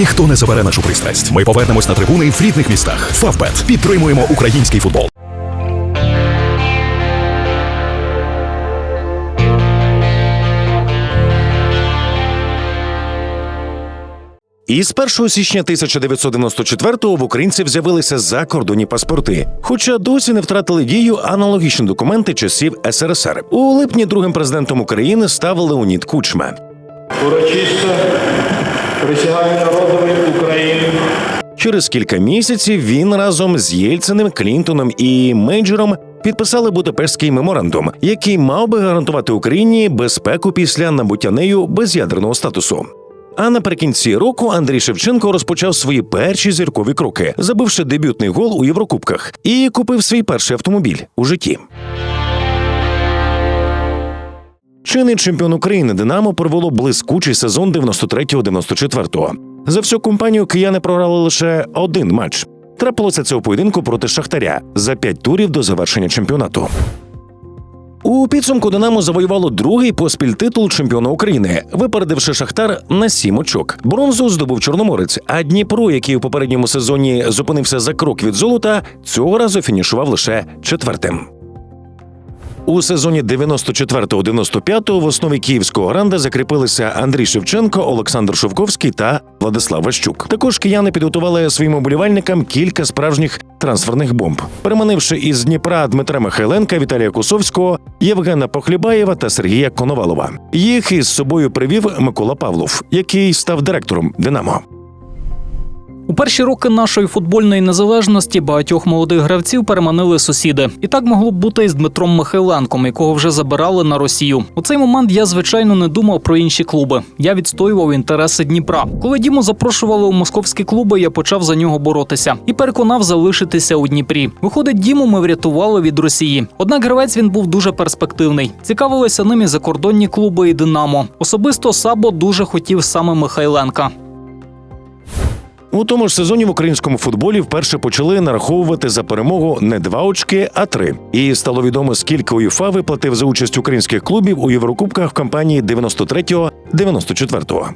Ніхто не забере нашу пристрасть. Ми повернемось на трибуни в рідних містах. Фавбет підтримуємо український футбол. Із 1 січня 1994-го в українців з'явилися закордонні паспорти, хоча досі не втратили дію аналогічні документи часів СРСР. У липні другим президентом України став Леонід Кучма. Урочисто присягаю народові України Через кілька місяців він разом з Єльциним, Клінтоном і Мейджером підписали Будапештський меморандум, який мав би гарантувати Україні безпеку після набуття нею без'ядерного статусу. А наприкінці року Андрій Шевченко розпочав свої перші зіркові кроки, забивши дебютний гол у Єврокубках, і купив свій перший автомобіль у житті. Чинний чемпіон України Динамо провело блискучий сезон 93-94. За всю компанію кияни програли лише один матч. Трапилося у поєдинку проти Шахтаря за п'ять турів до завершення чемпіонату. У підсумку Динамо завоювало другий поспіль титул чемпіона України, випередивши Шахтар на сім очок. Бронзу здобув Чорноморець. А Дніпро, який у попередньому сезоні зупинився за крок від золота, цього разу фінішував лише четвертим. У сезоні 94-95 в основі київського гранда закріпилися Андрій Шевченко, Олександр Шовковський та Владислав Ващук. Також кияни підготували своїм оболівальникам кілька справжніх трансферних бомб, переманивши із Дніпра Дмитра Михайленка, Віталія Косовського, Євгена Похлібаєва та Сергія Коновалова. Їх із собою привів Микола Павлов, який став директором Динамо. У перші роки нашої футбольної незалежності багатьох молодих гравців переманили сусіди. І так могло б бути і з Дмитром Михайленком, якого вже забирали на Росію. У цей момент я звичайно не думав про інші клуби. Я відстоював інтереси Дніпра. Коли Діму запрошували у московські клуби, я почав за нього боротися і переконав залишитися у Дніпрі. Виходить, Діму ми врятували від Росії. Однак гравець він був дуже перспективний. Цікавилися ним і закордонні клуби і Динамо. Особисто Сабо дуже хотів саме Михайленка. У тому ж сезоні в українському футболі вперше почали нараховувати за перемогу не два очки, а три. І стало відомо, скільки УЄФА виплатив за участь українських клубів у Єврокубках в кампанії 93-94.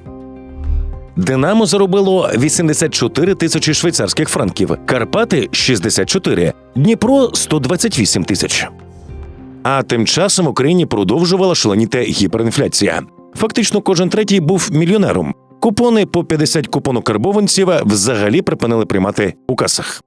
Динамо заробило 84 тисячі швейцарських франків, Карпати 64, Дніпро 128 тисяч. А тим часом в Україні продовжувала шаленіти гіперінфляція. Фактично, кожен третій був мільйонером. Купони по 50 купонок карбованців взагалі припинили приймати у касах.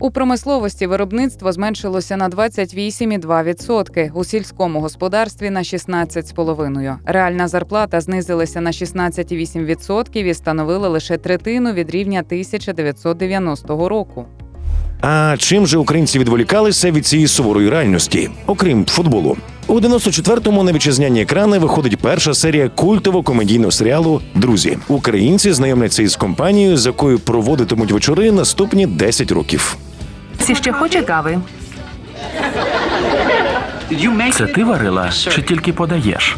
У промисловості виробництво зменшилося на 28,2%, у сільському господарстві на 16,5%. Реальна зарплата знизилася на 16,8% і становила лише третину від рівня 1990 року. А чим же українці відволікалися від цієї суворої реальності, окрім футболу? У 94-му на вітчизняні екрани виходить перша серія культового комедійного серіалу Друзі. Українці знайомляться із компанією, з якою проводитимуть вечори наступні 10 років. Всі ще хоче кави. Це ти варила чи тільки подаєш?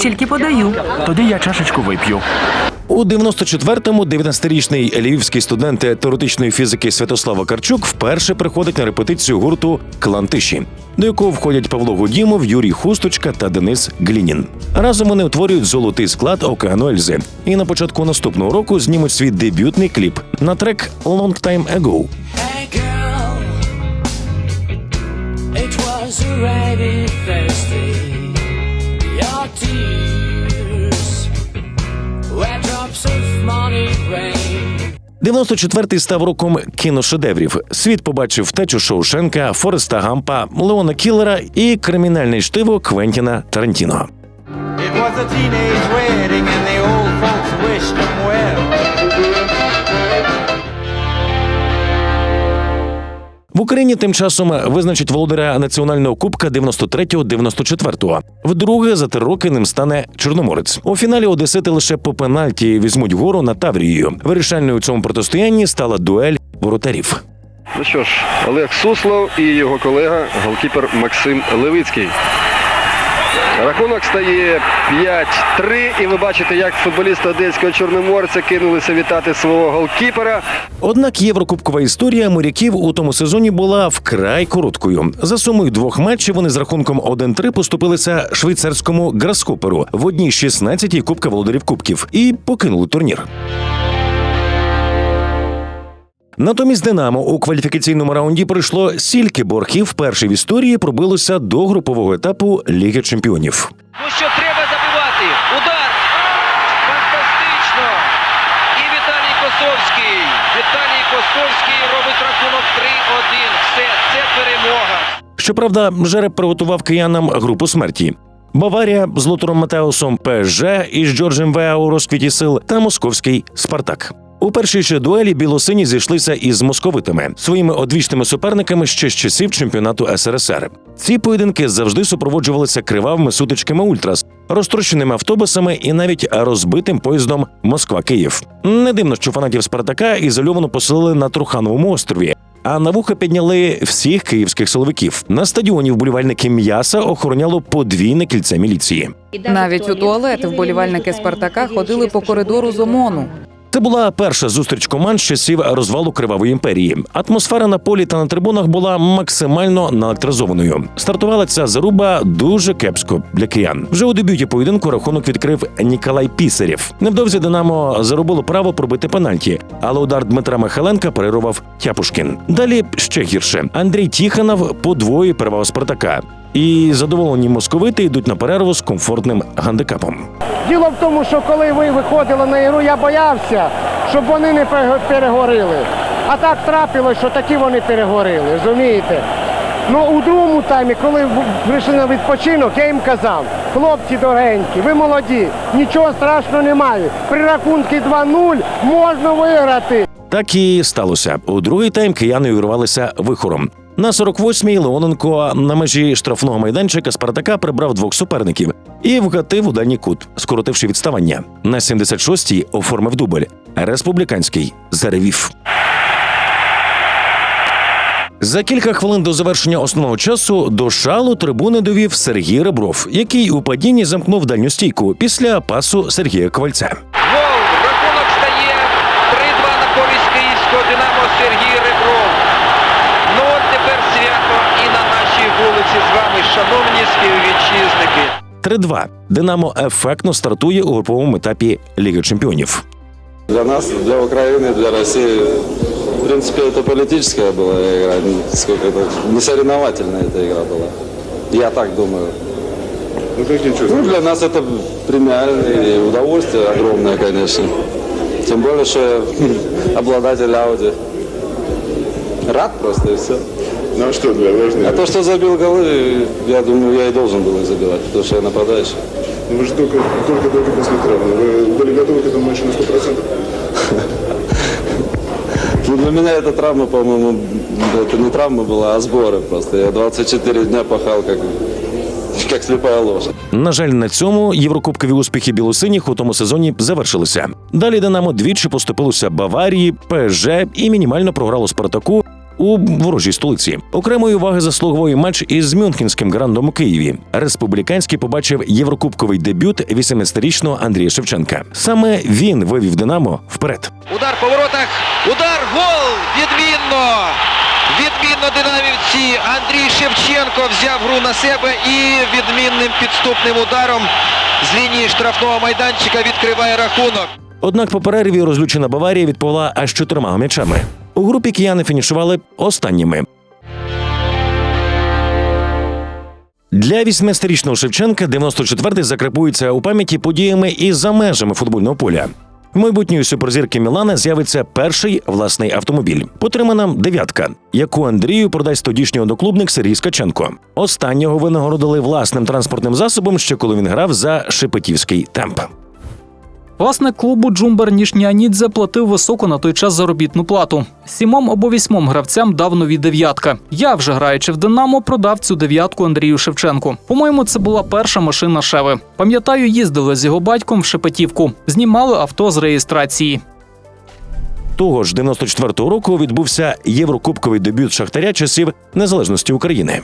Тільки подаю. Тоді я чашечку вип'ю. У 94-му 19-річний львівський студент теоретичної фізики Святослав Вакарчук вперше приходить на репетицію гурту Клан Тиші, до якого входять Павло Гудімов, Юрій Хусточка та Денис Глінін. Разом вони утворюють золотий склад Океану Ельзи. І на початку наступного року знімуть свій дебютний кліп на трек «Long Time Ago». It was. 94-й став роком кіношедеврів. Світ побачив втечу Шоушенка, Фореста Гампа, Леона Кіллера і кримінальне штиво Квентіна Тарантіно. В Україні тим часом визначить володаря національного кубка 93-94. Вдруге за три роки ним стане Чорноморець. У фіналі Одесити лише по пенальті візьмуть гору над Таврією. Вирішальною у цьому протистоянні стала дуель воротарів. Ну що ж, Олег Суслов і його колега, голкіпер Максим Левицький. Рахунок стає 5-3, і ви бачите, як футболісти одеського чорноморця кинулися вітати свого голкіпера. Однак єврокубкова історія моряків у тому сезоні була вкрай короткою. За сумою двох матчів вони з рахунком 1-3 поступилися швейцарському граскоперу в одній 16-й Кубка володарів Кубків і покинули турнір. Натомість Динамо у кваліфікаційному раунді пройшло стільки боргів вперше в історії пробилося до групового етапу Ліги Чемпіонів. Ну що треба забивати? Удар! Фантастично! І Віталій Косовський. Віталій Косовський робить рахунок 3-1. Все, це перемога. Щоправда, Жереб приготував киянам групу смерті. Баварія з Лотером Матеусом ПСЖ із Джорджем Веа у розквіті сил та московський Спартак. У першій же дуелі білосині зійшлися із московитами своїми одвічними суперниками ще з часів чемпіонату СРСР. Ці поєдинки завжди супроводжувалися кривавими сутичками ультрас, розтрощеними автобусами і навіть розбитим поїздом Москва-Київ. Не дивно, що фанатів Спартака ізольовано поселили на Трухановому острові, а на вуха підняли всіх київських силовиків. На стадіоні вболівальники м'яса охороняло подвійне кільце міліції. Навіть у туалет вболівальники Спартака ходили по коридору з ОМОНу. Це була перша зустріч команд з часів розвалу кривавої імперії. Атмосфера на полі та на трибунах була максимально наелектризованою. Стартувала ця заруба дуже кепсько для киян. Вже у дебюті поєдинку рахунок відкрив Ніколай Пісарєв. Невдовзі Динамо заробило право пробити пенальті, але удар Дмитра Михайленка перервав Тяпушкін. Далі ще гірше. Андрій Тіханов подвоює перевагу Спартака. І задоволені московити йдуть на перерву з комфортним гандикапом. Діло в тому, що коли ви виходили на ігру, я боявся, щоб вони не пере- перегорили. А так трапилось, що такі вони перегорили, розумієте? Ну у другому таймі, коли прийшли на відпочинок, я їм казав, хлопці дорогенькі, ви молоді, нічого страшного немає. При рахунку 2-0 можна виграти. Так і сталося. У другий тайм кияни увірвалися вихором. На 48-й Леоненко на межі штрафного майданчика Спартака прибрав двох суперників і вгатив у дальній кут, скоротивши відставання. На 76-й оформив дубль. Республіканський заревів. За кілька хвилин до завершення основного часу до шалу трибуни довів Сергій Ребров, який у падінні замкнув дальню стійку після пасу Сергія Ковальця. Гол! Рахунок стає 3-2 на користь київського Динамо Сергій Ребров. Ну от тепер свято і на нашій вулиці з вами, шановні співвітчизники. 3-2. Динамо ефектно стартує у груповому етапі Ліги Чемпіонів. Для нас, для Украины, для России, в принципе, это политическая была игра. Сколько это, не соревновательная эта игра была. Я так думаю. Ну, ну, для нас это премиальное и удовольствие огромное, конечно. Тем более, что я обладатель Ауди. Рад просто и все. Ну а что для важно? А то, что забил голы, я думаю, я и должен был их забивать, потому что я нападающий. Ну, вы же только, только, только после травмы. Вы были готовы к этому матчу на 100%? Ну, для меня эта травма, по-моему, это не травма была, а сборы просто. Я 24 дня пахал как, как слепая лошадь. На жаль, на цьому єврокубкові успіхи білосиніх у тому сезоні завершилися. Далі Динамо двічі поступилося Баварії, ПСЖ і мінімально програло Спартаку. у ворожій столиці окремої уваги заслуговує матч із Мюнхенським грандом у Києві. Республіканський побачив єврокубковий дебют 18-річного Андрія Шевченка. Саме він вивів Динамо вперед. Удар по воротах. Удар, гол! Відмінно! Відмінно динамівці. Андрій Шевченко взяв гру на себе і відмінним підступним ударом з лінії штрафного майданчика відкриває рахунок. Однак по перерві розлючена Баварія відповіла аж чотирма м'ячами. У групі кияни фінішували останніми. Для 18-річного Шевченка 94-й закрепується у пам'яті подіями і за межами футбольного поля. Майбутньої суперзірки Мілана з'явиться перший власний автомобіль. Потримана дев'ятка, яку Андрію продасть тодішній одноклубник Сергій Скаченко. Останнього винагородили власним транспортним засобом, ще коли він грав за Шепетівський темп. Власник клубу Джумбер Нішнянідзе платив високу на той час заробітну плату. Сімом або вісьмом гравцям дав нові дев'ятка. Я, вже граючи в Динамо, продав цю дев'ятку Андрію Шевченку. По-моєму, це була перша машина Шеви. Пам'ятаю, їздили з його батьком в Шепетівку, знімали авто з реєстрації. Того ж 94-го року відбувся єврокубковий дебют Шахтаря часів незалежності України.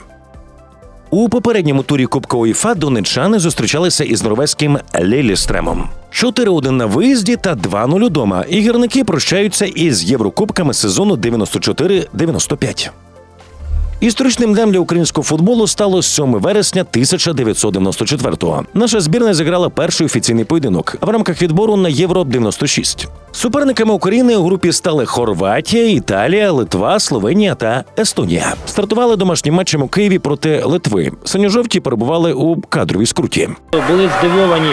У попередньому турі Кубка УЄФА донечани зустрічалися із норвезьким Лілістремом. 4-1 на виїзді та 2-0 удома. І гірники прощаються із Єврокубками сезону 94-95. Історичним днем для українського футболу стало 7 вересня 1994-го. Наша збірна зіграла перший офіційний поєдинок в рамках відбору на Євро 96. Суперниками України у групі стали Хорватія, Італія, Литва, Словенія та Естонія. Стартували домашнім матчем у Києві проти Литви. Синьо-жовті перебували у кадровій скруті. Були здивовані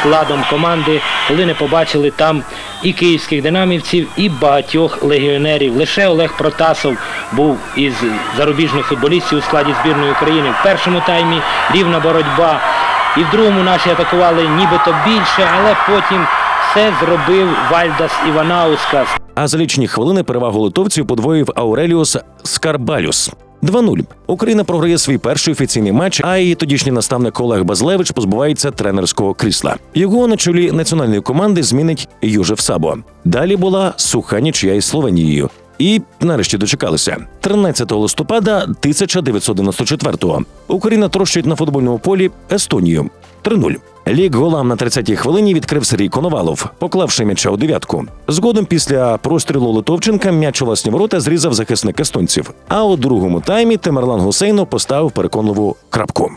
складом команди, коли не побачили там і київських динамівців, і багатьох легіонерів. Лише Олег Протасов був із зарубіжних футболістів у складі збірної України. В першому таймі рівна боротьба. І в другому наші атакували нібито більше, але потім все зробив Вальдас Іванаускас. А за лічні хвилини перевагу литовців подвоїв Ауреліус Скарбалюс. 2-0. Україна програє свій перший офіційний матч, а її тодішній наставник Олег Базлевич позбувається тренерського крісла. Його на чолі національної команди змінить Южев Сабо. Далі була суха нічия із Словенією. І нарешті дочекалися 13 листопада 1994-го. Україна трощить на футбольному полі Естонію 3-0. Лік голам на 30-й хвилині відкрив Сергій Коновалов, поклавши м'яча у дев'ятку. Згодом після прострілу Литовченка м'яч у власні ворота зрізав захисник естонців. А у другому таймі Темерлан Гусейнов поставив переконливу крапку.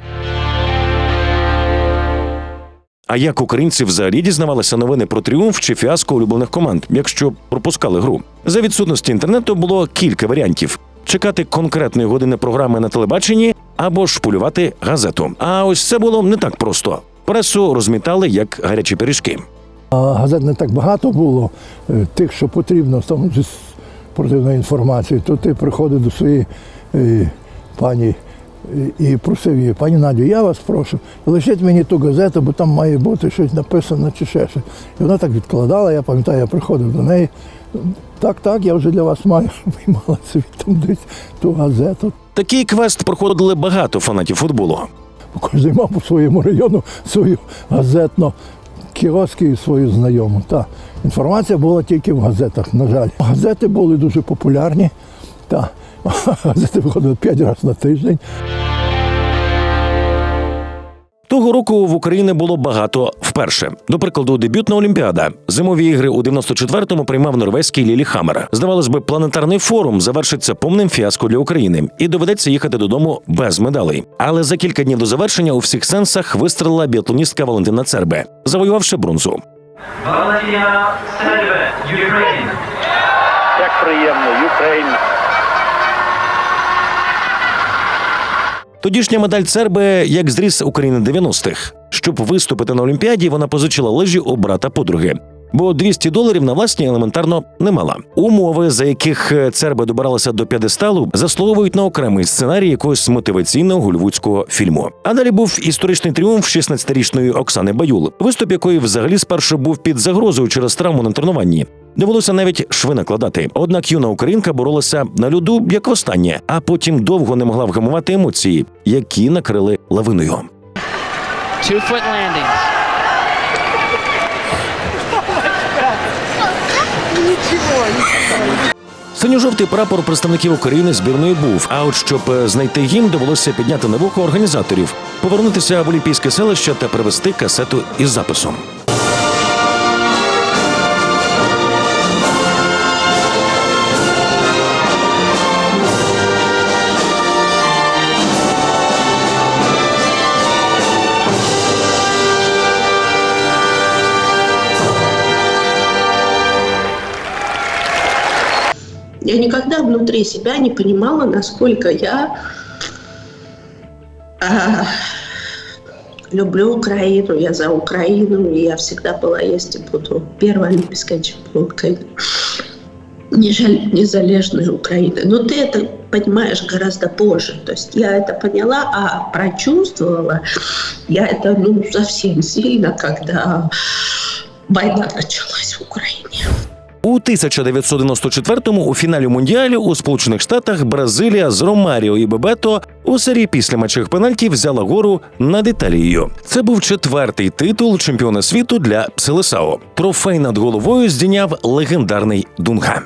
А як українці взагалі дізнавалися новини про тріумф чи фіаско улюблених команд, якщо пропускали гру? За відсутності інтернету було кілька варіантів: чекати конкретної години програми на телебаченні або ж полювати газету. А ось це було не так просто. Пресу розмітали як гарячі пиріжки. А газет не так багато було е, тих, що потрібно тому числі інформації, то ти приходив до своєї е, пані е, і просив її, пані Надю, я вас прошу, лишіть мені ту газету, бо там має бути щось написано чи ще щось. І вона так відкладала, я пам'ятаю, я приходив до неї. Так, так, я вже для вас маю. Виймала собі там десь ту газету. Такий квест проходили багато фанатів футболу. Кожен мав по своєму району свою газетну кіоски і свою знайому. Та інформація була тільки в газетах, на жаль. Газети були дуже популярні. Та газети виходили 5 разів на тиждень. Того року в Україні було багато вперше. До прикладу, дебютна Олімпіада. Зимові ігри у 94-му приймав норвезький Лілі Хаммер. Здавалось би, планетарний форум завершиться повним фіаско для України і доведеться їхати додому без медалей. Але за кілька днів до завершення у всіх сенсах вистрелила біатлоністка Валентина Цербе, завоювавши бронзу. Валентина Сельве, Ukraine. Як приємно, Україна. Тодішня медаль Цербе як зріс України 90-х. Щоб виступити на Олімпіаді, вона позичила лижі у брата подруги. Бо 200 доларів на власні елементарно не мала. Умови, за яких Цербе добиралася до п'єдесталу, заслуговують на окремий сценарій якогось мотиваційного голівудського фільму. А далі був історичний тріумф 16-річної Оксани Баюл, виступ якої взагалі спершу був під загрозою через травму на тренуванні. Довелося навіть шви накладати. Однак юна українка боролася на льоду як востаннє, а потім довго не могла вгамувати емоції, які накрили лавиною. Синьо-жовтий прапор представників України збірної був. А от щоб е, знайти гімн, довелося підняти на вухо організаторів, повернутися в Олімпійське селище та привезти касету із записом. Я никогда внутри себя не понимала, насколько я а, люблю Украину, я за Украину, и я всегда была, есть и буду первой олимпийской чемпионкой незалежной Украины. Но ты это понимаешь гораздо позже. То есть я это поняла, а прочувствовала я это ну, совсем сильно, когда война началась в Украине. У 1994-му у фіналі мундіалю у Сполучених Штатах Бразилія з Ромаріо і Бебето у серії після матчів пенальтів взяла гору над Італією. Це був четвертий титул чемпіона світу для Селесао. Трофей над головою здійняв легендарний Дунга.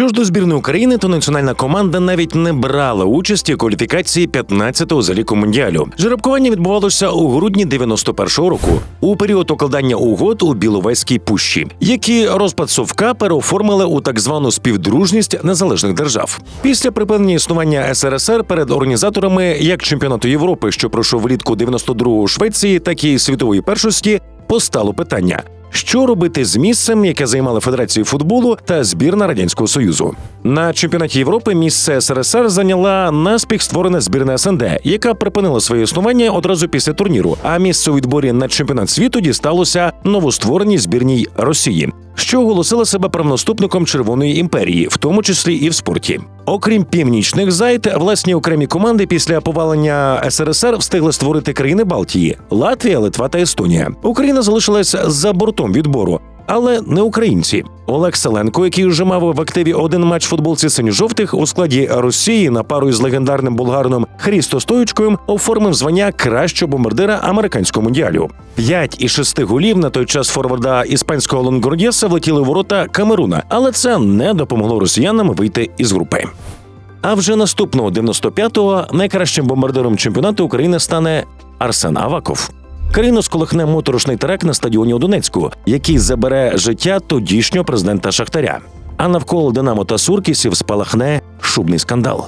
Що ж до збірної України, то національна команда навіть не брала участі у кваліфікації 15-го за ліку мундіалю. Жеребкування відбувалося у грудні 91-го року, у період укладання угод у Біловезькій пущі, які розпад совка переоформили у так звану співдружність незалежних держав. Після припинення існування СРСР перед організаторами як чемпіонату Європи, що пройшов влітку 92-го у Швеції, так і світової першості, постало питання. Що робити з місцем, яке займали Федерації футболу та збірна радянського союзу? На чемпіонаті Європи місце СРСР зайняла наспіх створена збірна СНД, яка припинила своє існування одразу після турніру. А місце у відборі на чемпіонат світу дісталося новоствореній збірній Росії, що оголосила себе правонаступником Червоної імперії, в тому числі і в спорті. Окрім північних зайд, власні окремі команди після повалення СРСР встигли створити країни Балтії: Латвія, Литва та Естонія. Україна залишилась за бортом відбору. Але не українці. Олег Селенко, який вже мав в активі один матч футболці синьо-жовтих у складі Росії на пару із легендарним болгарином Хрісто Стоючкою, оформив звання кращого бомбардира американського мундіалю. П'ять із шести голів на той час форварда іспанського Лонгордєса влетіли в ворота Камеруна, але це не допомогло росіянам вийти із групи. А вже наступного 95-го найкращим бомбардиром чемпіонату України стане Арсен Аваков. Країну сколихне моторошний теракт на стадіоні у Донецьку, який забере життя тодішнього президента Шахтаря. А навколо Динамо та Суркісів спалахне шубний скандал.